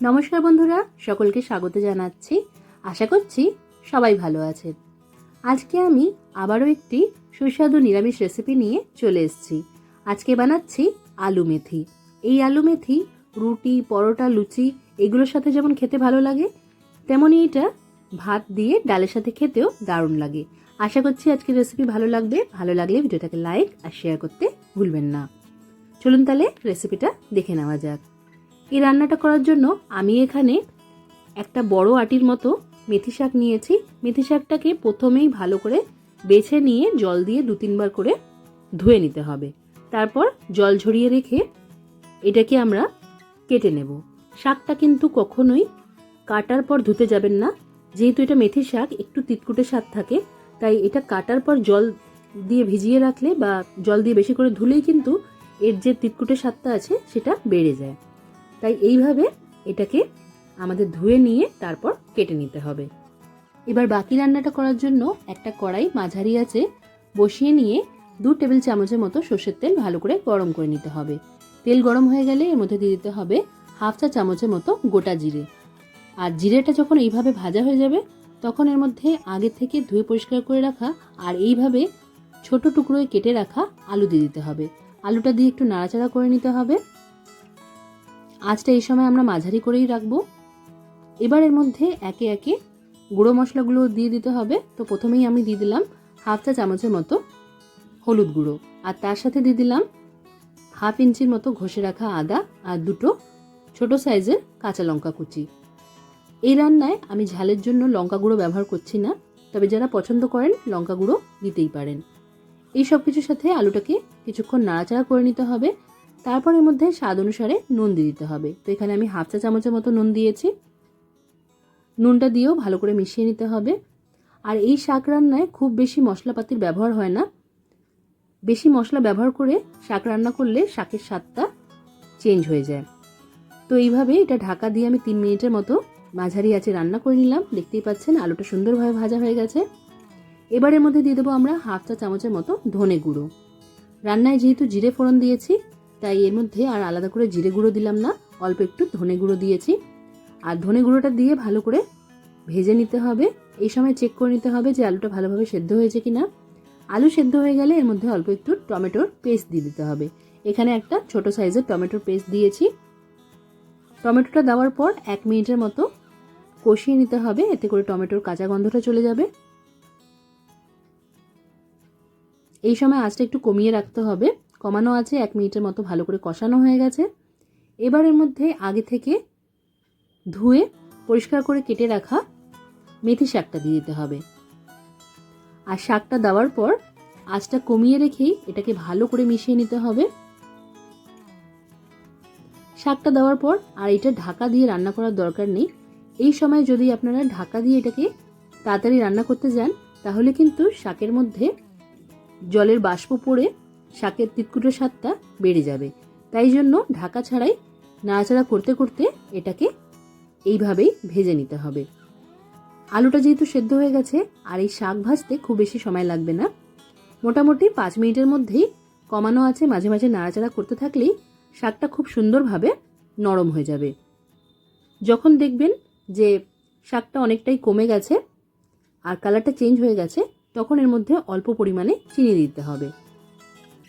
নমস্কার বন্ধুরা, সকলকে স্বাগত জানাচ্ছি। আশা করছি সবাই ভালো আছেন। আজকে আমি আবারও একটি সুস্বাদু নিরামিষ রেসিপি নিয়ে চলে এসেছি। আজকে বানাচ্ছি আলু মেথি। এই আলু মেথি, রুটি, পরোটা, লুচি, এগুলোর সাথে যেমন খেতে ভালো লাগে, তেমনই এটা ভাত দিয়ে ডালের সাথে খেতেও দারুণ লাগে। আশা করছি আজকের রেসিপি ভালো লাগবে। ভালো লাগলে ভিডিওটাকে লাইক আর শেয়ার করতে ভুলবেন না। চলুন তাহলে রেসিপিটা দেখে নেওয়া যাক। এই রান্নাটা করার জন্য আমি এখানে একটা বড় আটির মতো মেথি শাক নিয়েছি। মেথি শাকটাকে প্রথমেই ভালো করে বেছে নিয়ে জল দিয়ে দু তিনবার করে ধুয়ে নিতে হবে। তারপর জল ঝরিয়ে রেখে এটাকে আমরা কেটে নেব। শাকটা কিন্তু কখনোই কাটার পর ধুতে যাবেন না। যেহেতু এটা মেথি শাক, একটু তিতকুটে স্বাদ থাকে, তাই এটা কাটার পর জল দিয়ে ভিজিয়ে রাখলে বা জল দিয়ে বেশি করে ধুলেই কিন্তু এর যে তিতকুটে স্বাদটা আছে, সেটা বেড়ে যায়। তাই এইভাবে এটাকে আমাদের ধুয়ে নিয়ে তারপর কেটে নিতে হবে। এবার বাকি রান্নাটা করার জন্য একটা কড়াই মাঝারি আছে বসিয়ে নিয়ে দু টেবিল চামচের মতো সর্ষের তেল ভালো করে গরম করে নিতে হবে। তেল গরম হয়ে গেলে এর মধ্যে দিয়ে দিতে হবে হাফ চা চামচের মতো গোটা জিরে। আর জিরেটা যখন এইভাবে ভাজা হয়ে যাবে, তখন এর মধ্যে আগে থেকে ধুয়ে পরিষ্কার করে রাখা আর এইভাবে ছোট টুকরোয় কেটে রাখা আলু দিয়ে দিতে হবে। আলুটা দিয়ে একটু নাড়াচাড়া করে নিতে হবে। আঁচটা এই সময় আমরা মাঝারি করেই রাখব। এবার এর মধ্যে একে একে গুঁড়ো মশলাগুলো দিয়ে দিতে হবে। তো প্রথমেই আমি দিয়ে দিলাম হাফ চা চামচের মতো হলুদ গুঁড়ো। আর তার সাথে দিয়ে দিলাম হাফ ইঞ্চির মতো ঘষে রাখা আদা আর দুটো ছোট সাইজের কাঁচা লঙ্কা কুচি। এই রান্নায় আমি ঝালের জন্য লঙ্কা গুঁড়ো ব্যবহার করছি না, তবে যারা পছন্দ করেন লঙ্কা গুঁড়ো দিতেই পারেন। এই সব কিছুর সাথে আলুটাকে কিছুক্ষণ নাড়াচাড়া করে নিতে হবে। তারপর এর মধ্যে স্বাদ অনুসারে নুন দিয়ে দিতে হবে। তো এখানে আমি হাফ চা চামচের মতো নুন দিয়েছি। নুনটা দিয়েও ভালো করে মিশিয়ে নিতে হবে। আর এই শাক রান্নায় খুব বেশি মশলাপাতির ব্যবহার হয় না। বেশি মশলা ব্যবহার করে শাক রান্না করলে শাকের স্বাদটা চেঞ্জ হয়ে যায়। তো এইভাবে এটা ঢাকা দিয়ে আমি তিন মিনিটের মতো মাঝারি আছে রান্না করে নিলাম। দেখতেই পাচ্ছেন আলুটা সুন্দরভাবে ভাজা হয়ে গেছে। এবারের মধ্যে দিয়ে দেবো আমরা হাফ চা চামচের মতো ধনে গুঁড়ো। রান্নায় যেহেতু জিরে ফোড়ন দিয়েছি তাই এর মধ্যে আর আলাদা করে জিরে গুঁড়ো দিলাম না, অল্প একটু ধনে গুঁড়ো দিয়েছি। আর ধনে গুঁড়োটা দিয়ে ভালো করে ভেজে নিতে হবে। এই সময় চেক করে নিতে হবে যে আলুটা ভালোভাবে সেদ্ধ হয়েছে কি না আলু সেদ্ধ হয়ে গেলে এর মধ্যে অল্প একটু টমেটোর পেস্ট দিয়ে দিতে হবে। এখানে একটা ছোট সাইজের টমেটোর পেস্ট দিয়েছি। টমেটোটা দেওয়ার পর এক মিনিটের মতো কষিয়ে নিতে হবে, এতে করে টমেটোর কাঁচা গন্ধটা চলে যাবে। এই সময় আঁচটা একটু কমিয়ে রাখতে হবে। কমানো আছে, এক মিনিটের মতো ভালো করে কষানো হয়ে গেছে। এবার এর মধ্যে আগে থেকে ধুয়ে পরিষ্কার করে কেটে রাখা মেথি শাকটা দিয়ে দিতে হবে। আর শাকটা দেওয়ার পর আঁচটা কমিয়ে রেখেই এটাকে ভালো করে মিশিয়ে নিতে হবে। শাকটা দেওয়ার পর আর এটা ঢাকা দিয়ে রান্না করার দরকার নেই। এই সময় যদি আপনারা ঢাকা দিয়ে এটাকে তাড়াতাড়ি রান্না করতে যান, তাহলে কিন্তু শাকের মধ্যে জলের বাষ্প পড়ে শাকের তিতকুটের স্বাদটা বেড়ে যাবে। তাই জন্য ঢাকা ছাড়াই নাড়াচাড়া করতে করতে এটাকে এইভাবেই ভেজে নিতে হবে। আলুটা যেহেতু সেদ্ধ হয়ে গেছে, আর এই শাক ভাজতে খুব বেশি সময় লাগবে না, মোটামুটি পাঁচ মিনিটের মধ্যেই কমানো আছে মাঝে মাঝে নাড়াচাড়া করতে থাকলেই শাকটা খুব সুন্দরভাবে নরম হয়ে যাবে। যখন দেখবেন যে শাকটা অনেকটাই কমে গেছে আর কালারটা চেঞ্জ হয়ে গেছে, তখন এর মধ্যে অল্প পরিমাণে চিনি দিতে হবে।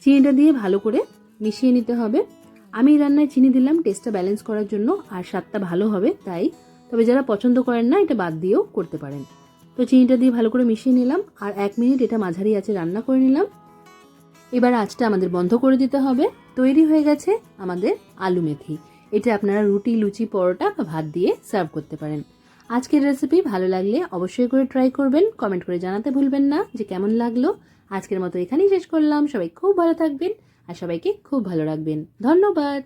চিনিটা দিয়ে ভালো করে মিশিয়ে নিতে হবে। আমি রান্নায় চিনি দিলাম টেস্টটা ব্যালেন্স করার জন্য, আর স্বাদটা ভালো হবে, তাই। তবে যারা পছন্দ করেন না, এটা বাদ দিয়েও করতে পারেন। তো চিনিটা দিয়ে ভালো করে মিশিয়ে নিলাম, আর এক মিনিট এটা মাঝারি আছে রান্না করে নিলাম। এবার আঁচটা আমাদের বন্ধ করে দিতে হবে। তৈরি হয়ে গেছে আমাদের আলু মেথি। এটা আপনারা রুটি, লুচি, পরোটা বা ভাত দিয়ে সার্ভ করতে পারেন। আজকের রেসিপি ভালো লাগলে অবশ্যই করে ট্রাই করবেন। কমেন্ট করে জানাতে ভুলবেন না যে কেমন লাগল। আজকের মতো এখানেই শেষ করলাম। সবাই খুব ভালো থাকবেন আর সবাইকে খুব ভালো রাখবেন। ধন্যবাদ।